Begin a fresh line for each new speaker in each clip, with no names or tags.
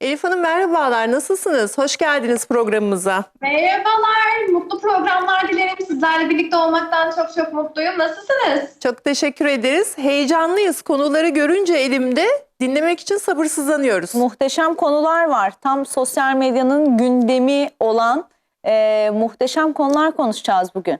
Elif Hanım merhabalar, nasılsınız? Hoş geldiniz programımıza.
Merhabalar, mutlu programlar dilerim. Sizlerle birlikte olmaktan çok çok mutluyum. Nasılsınız?
Çok teşekkür ederiz. Heyecanlıyız. Konuları görünce elimde dinlemek için sabırsızlanıyoruz.
Muhteşem konular var. Tam sosyal medyanın gündemi olan e, muhteşem konular konuşacağız bugün.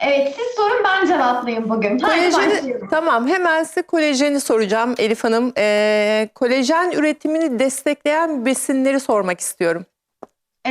Evet, siz sorun ben cevaplayayım bugün.
Kolajeni,
başlayalım.
tamam hemen size kolajeni soracağım Elif Hanım. Ee, kolajen üretimini destekleyen besinleri sormak istiyorum.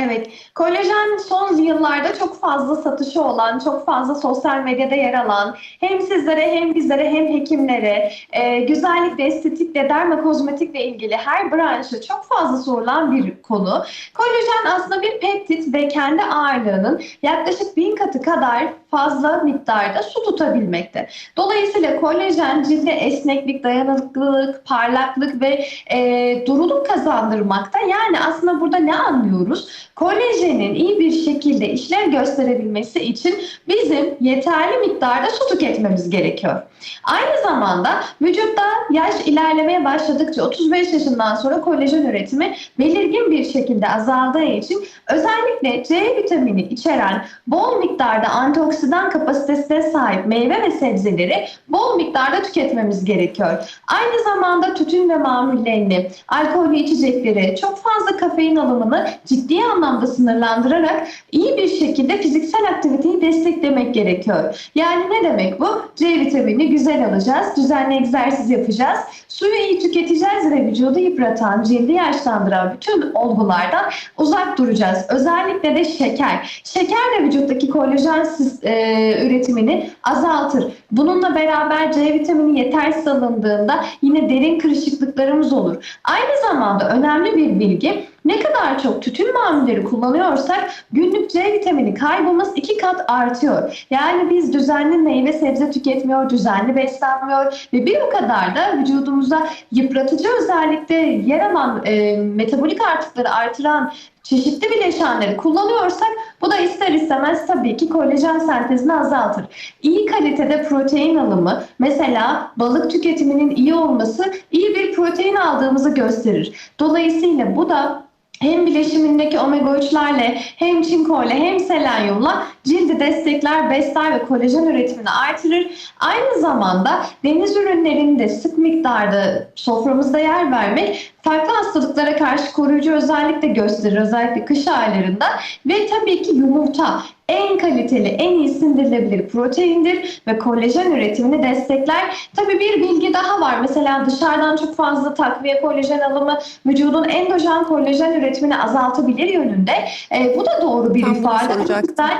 Evet, kolajen son yıllarda çok fazla satışı olan, çok fazla sosyal medyada yer alan, hem sizlere hem bizlere hem hekimlere e, güzellikle, estetikle, dermakozmetikle ilgili her branşa çok fazla sorulan bir konu. Kolajen aslında bir peptit ve kendi ağırlığının yaklaşık bin katı kadar fazla miktarda su tutabilmekte. Dolayısıyla kolajen cilde esneklik, dayanıklılık, parlaklık ve e, duruluk kazandırmakta. Yani aslında burada ne anlıyoruz? Kolajenin iyi bir şekilde işlev gösterebilmesi için bizim yeterli miktarda su tüketmemiz gerekiyor. Aynı zamanda vücutta yaş ilerlemeye başladıkça 35 yaşından sonra kolajen üretimi belirgin bir şekilde azaldığı için özellikle C vitamini içeren bol miktarda antioksidan kapasitesine sahip meyve ve sebzeleri bol miktarda tüketmemiz gerekiyor. Aynı zamanda tütün ve mamullerini, alkollü içecekleri, çok fazla kafein alımını ciddi anlamda sınırlandırarak iyi bir şekilde fiziksel aktiviteyi desteklemek gerekiyor. Yani ne demek bu? C vitamini güzel alacağız, düzenli egzersiz yapacağız, suyu iyi tüketeceğiz ve vücudu yıpratan, cildi yaşlandıran bütün olgulardan uzak duracağız. Özellikle de şeker. Şeker de vücuttaki kolajen e, üretimini azaltır. Bununla beraber C vitamini yetersiz alındığında yine derin kırışıklıklarımız olur. Aynı zamanda önemli bir bilgi ne kadar çok tütün mamulleri kullanıyorsak günlük C vitamini kaybımız iki kat artıyor. Yani biz düzenli meyve sebze tüketmiyor, düzenli beslenmiyor ve bir o kadar da vücudumuza yıpratıcı özellikle yer alan e, metabolik artıkları artıran çeşitli bileşenleri kullanıyorsak bu da ister istemez tabii ki kolajen sentezini azaltır. İyi kalitede protein alımı mesela balık tüketiminin iyi olması iyi bir protein aldığımızı gösterir. Dolayısıyla bu da hem bileşimindeki omega 3'lerle hem çinkoyla hem selenyumla cildi destekler, besler ve kolajen üretimini artırır. Aynı zamanda deniz ürünlerini de sık miktarda soframızda yer vermek farklı hastalıklara karşı koruyucu özellik de gösterir özellikle kış aylarında ve tabii ki yumurta en kaliteli, en iyi sindirilebilir proteindir ve kolajen üretimini destekler. Tabii bir bilgi daha var. Mesela dışarıdan çok fazla takviye kolajen alımı vücudun endojen kolajen üretimini azaltabilir yönünde. E, bu da doğru bir
Tam
ifade.
Soracaktım.
yüzden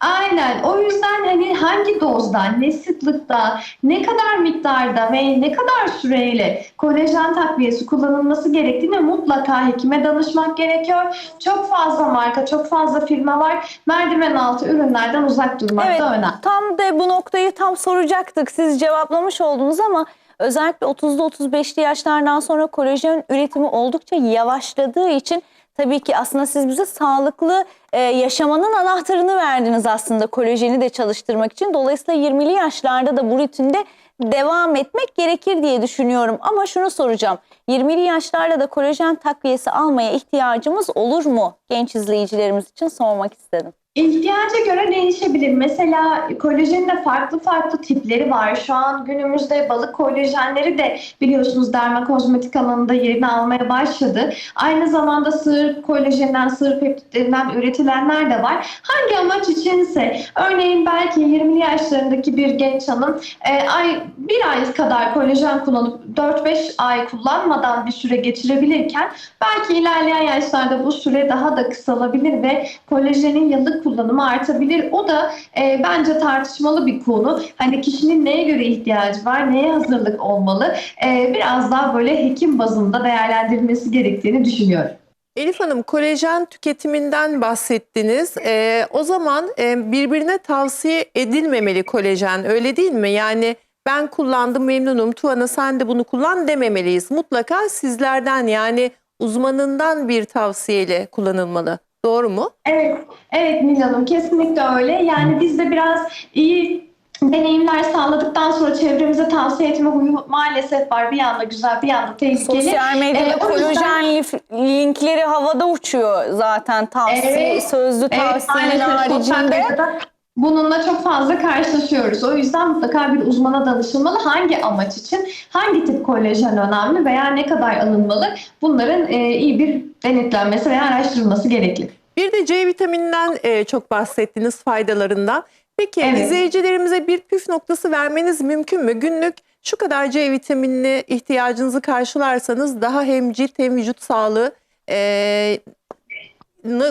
Aynen. O yüzden hani hangi dozda, ne sıklıkta, ne kadar miktarda ve ne kadar süreyle kolajen takviyesi kullanılması gerektiğini mutlaka hekime danışmak gerekiyor. Çok fazla marka, çok fazla firma var. Merdiven altı ürünlerden uzak durmak
Evet,
da önemli.
tam da bu noktayı tam soracaktık. Siz cevaplamış oldunuz ama özellikle 30'lu 35'li yaşlardan sonra kolajen üretimi oldukça yavaşladığı için tabii ki aslında siz bize sağlıklı e, yaşamanın anahtarını verdiniz aslında kolajeni de çalıştırmak için. Dolayısıyla 20'li yaşlarda da bu rutinde devam etmek gerekir diye düşünüyorum. Ama şunu soracağım. 20'li yaşlarda da kolajen takviyesi almaya ihtiyacımız olur mu? Genç izleyicilerimiz için sormak istedim.
İhtiyaca göre değişebilir. Mesela kolajenin de farklı farklı tipleri var. Şu an günümüzde balık kolajenleri de biliyorsunuz dermakozmetik alanında yerini almaya başladı. Aynı zamanda sığır kolajeninden, sığır peptitlerinden üretilenler de var. Hangi amaç içinse, örneğin belki 20'li yaşlarındaki bir genç hanım e, ay bir ay kadar kolajen kullanıp 4-5 ay kullanmadan bir süre geçirebilirken belki ilerleyen yaşlarda bu süre daha da kısalabilir ve kolajenin yıllık kullanımı artabilir. O da e, bence tartışmalı bir konu. Hani kişinin neye göre ihtiyacı var, neye hazırlık olmalı? E, biraz daha böyle hekim bazında değerlendirilmesi gerektiğini düşünüyorum.
Elif Hanım kolajen tüketiminden bahsettiniz. Ee, o zaman e, birbirine tavsiye edilmemeli kolajen öyle değil mi? Yani ben kullandım memnunum Tuana sen de bunu kullan dememeliyiz. Mutlaka sizlerden yani uzmanından bir tavsiyeyle kullanılmalı. Doğru mu?
Evet, evet Nil Hanım kesinlikle öyle. Yani biz de biraz iyi deneyimler sağladıktan sonra çevremize tavsiye etme huyu maalesef var. Bir yanda güzel, bir yanda tehlikeli.
Sosyal medyada
Ee, yüzden-
kolajen lif- linkleri havada uçuyor zaten tavsiye,
Evet.
sözlü
Evet,
tavsiyenin
maalesef sosyal
haricinde.
bununla çok fazla karşılaşıyoruz. O yüzden mutlaka bir uzmana danışılmalı. Hangi amaç için, hangi tip kolajen önemli veya ne kadar alınmalı? Bunların e, iyi bir denetlenmesi veya araştırılması gerekli.
Bir de C vitamininden e, çok bahsettiniz faydalarından. Peki
Evet.
izleyicilerimize bir püf noktası vermeniz mümkün mü? Günlük şu kadar C vitaminini ihtiyacınızı karşılarsanız daha hem cilt hem vücut sağlığı e,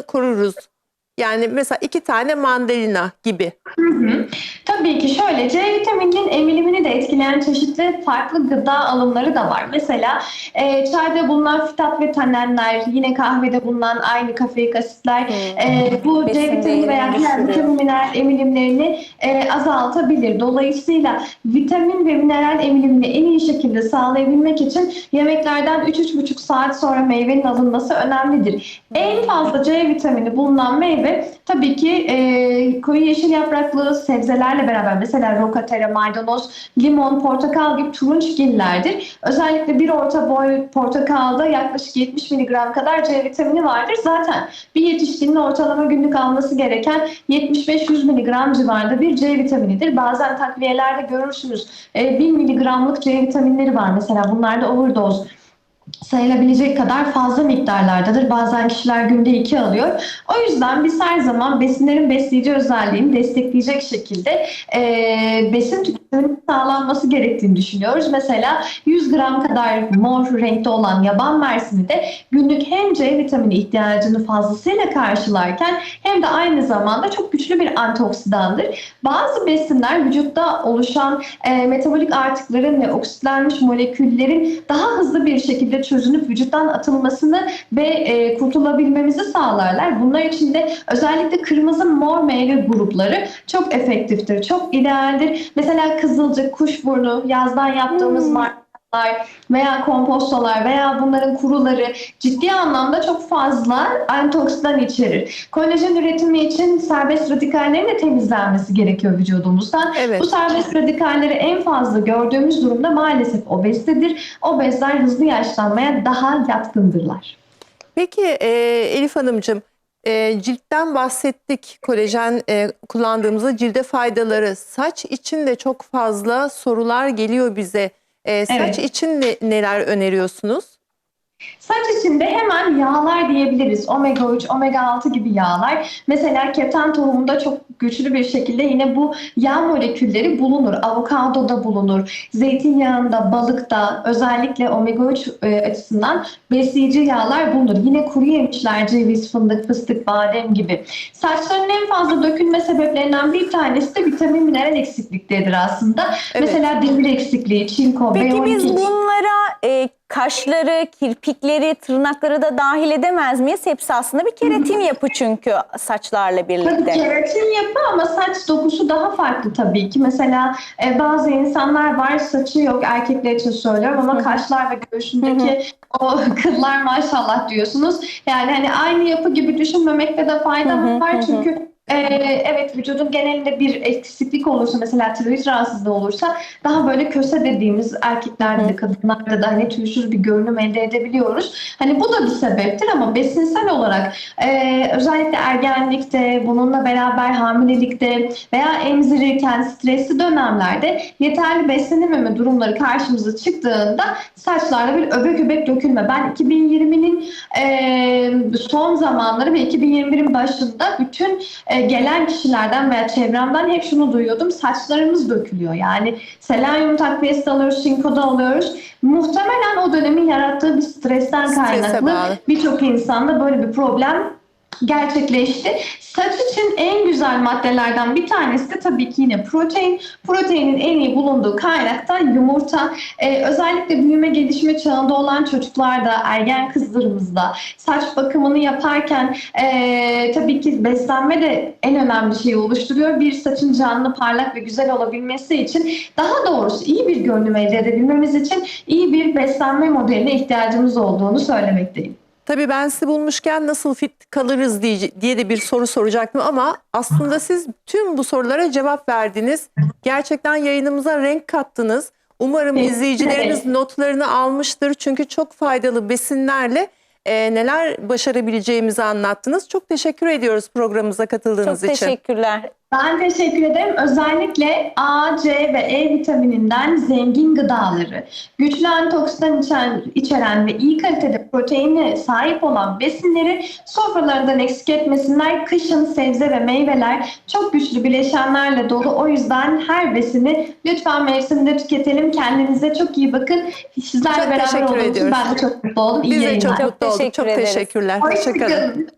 koruruz. Yani mesela iki tane mandalina gibi.
Hı hı. Tabii ki şöyle C vitamininin emilimini de etkileyen çeşitli farklı gıda alımları da var. Mesela e, çayda bulunan fitat ve tanenler, yine kahvede bulunan aynı kafeik asitler e, bu C vitamini veya diğer
düşürüyor.
vitamin mineral emilimlerini e, azaltabilir. Dolayısıyla vitamin ve mineral emilimini en iyi şekilde sağlayabilmek için yemeklerden 3-3,5 saat sonra meyvenin alınması önemlidir. En fazla C vitamini bulunan meyve tabii ki e, koyu yeşil yapraklı sebzelerle beraber mesela roka, maydanoz, limon, portakal gibi turunçgillerdir. Özellikle bir orta boy portakalda yaklaşık 70 mg kadar C vitamini vardır. Zaten bir yetişkinin ortalama günlük alması gereken 75-100 mg civarında bir C vitaminidir. Bazen takviyelerde görürsünüz e, 1000 mg'lık C vitaminleri var mesela bunlarda overdose sayılabilecek kadar fazla miktarlardadır. Bazen kişiler günde iki alıyor. O yüzden biz her zaman besinlerin besleyici özelliğini destekleyecek şekilde e, besin tüketiminin sağlanması gerektiğini düşünüyoruz. Mesela 100 gram kadar mor renkte olan yaban mersini de günlük hem C vitamini ihtiyacını fazlasıyla karşılarken hem de aynı zamanda çok güçlü bir antioksidandır. Bazı besinler vücutta oluşan e, metabolik artıkların ve oksitlenmiş moleküllerin daha hızlı bir şekilde çözünüp vücuttan atılmasını ve e, kurtulabilmemizi sağlarlar. Bunlar için de özellikle kırmızı mor meyve grupları çok efektiftir, çok idealdir. Mesela kızılcık, kuşburnu, yazdan yaptığımız
Hmm.
Veya kompostolar veya bunların kuruları ciddi anlamda çok fazla antioksidan içerir. Kolajen üretimi için serbest radikallerin de temizlenmesi gerekiyor vücudumuzdan.
Evet.
Bu serbest radikalleri en fazla gördüğümüz durumda maalesef obezitedir. Obezler hızlı yaşlanmaya daha yatkındırlar.
Peki e, Elif Hanımcığım e, ciltten bahsettik. Kolajen e, kullandığımızda cilde faydaları. Saç için de çok fazla sorular geliyor bize. E, saç
Evet.
için ne- neler öneriyorsunuz?
Saç içinde hemen yağlar diyebiliriz. Omega 3, omega 6 gibi yağlar. Mesela keten tohumunda çok güçlü bir şekilde yine bu yağ molekülleri bulunur. Avokadoda bulunur. Zeytinyağında, balıkta özellikle omega 3 e, açısından besleyici yağlar bulunur. Yine kuru yemişler, ceviz, fındık, fıstık, badem gibi. Saçların en fazla dökülme sebeplerinden bir tanesi de vitamin mineral eksiklikleridir aslında.
Evet.
Mesela demir eksikliği, çinko,
Peki
B12.
biz bunlara e, kaşları, kirpikleri, tırnakları da dahil edemez miyiz? Hepsi aslında bir keratin yapı çünkü saçlarla
Tabii
birlikte.
keratin yapı ama saç dokusu daha farklı tabii ki. Mesela e, bazı insanlar var saçı yok erkekler için söylüyorum ama kaşlar ve göğsündeki o kıllar maşallah diyorsunuz. Yani hani aynı yapı gibi düşünmemekte de fayda
Hı hı,
var çünkü e, evet vücudun genelinde bir eksiklik olursa mesela tiroid rahatsızlığı olursa daha böyle köse dediğimiz erkeklerde de kadınlarda da hani tüysüz bir görünüm elde edebiliyoruz. Hani bu da bir sebeptir ama besinsel olarak e, özellikle ergenlikte, bununla beraber hamilelikte veya emzirirken stresli dönemlerde yeterli beslenememe durumları karşımıza çıktığında saçlarda bir öbek öbek dökülme. Ben 2020'nin e, son zamanları ve 2021'in başında bütün e, gelen kişilerden veya çevremden hep şunu duyuyordum. Saçlarımız dökülüyor. Yani selenyum takviyesi alıyoruz, çinko da alıyoruz. Muhtemelen o dönemin yarattığı bir stresten
Strese
kaynaklı birçok insanda böyle bir problem gerçekleşti. Saç için en güzel maddelerden bir tanesi de tabii ki yine protein. Proteinin en iyi bulunduğu kaynak da yumurta. Ee, özellikle büyüme gelişme çağında olan çocuklarda, ergen kızlarımızda saç bakımını yaparken ee, tabii ki beslenme de en önemli şeyi oluşturuyor. Bir saçın canlı, parlak ve güzel olabilmesi için daha doğrusu iyi bir görünüm elde edebilmemiz için iyi bir beslenme modeline ihtiyacımız olduğunu söylemekteyim.
Tabii ben sizi bulmuşken nasıl fit kalırız diye, diye de bir soru soracaktım ama aslında siz tüm bu sorulara cevap verdiniz. Gerçekten yayınımıza renk kattınız. Umarım izleyicileriniz notlarını almıştır çünkü çok faydalı besinlerle e, neler başarabileceğimizi anlattınız. Çok teşekkür ediyoruz programımıza katıldığınız
Çok
için.
teşekkürler.
Ben teşekkür ederim. Özellikle A, C ve E vitamininden zengin gıdaları, güçlü antioksidan içeren, içeren ve iyi kalitede proteine sahip olan besinleri sofralarından eksik etmesinler. Kışın sebze ve meyveler çok güçlü bileşenlerle dolu. O yüzden her besini lütfen mevsiminde tüketelim. Kendinize çok iyi bakın. Sizlerle
Çok
beraber
teşekkür
olduğum için ben de çok mutlu oldum. İyi
Biz de çok
yayınlar.
mutlu olduk.
teşekkür
Çok
ederiz.
teşekkürler. Hoşçakalın.
Hoşçakalın.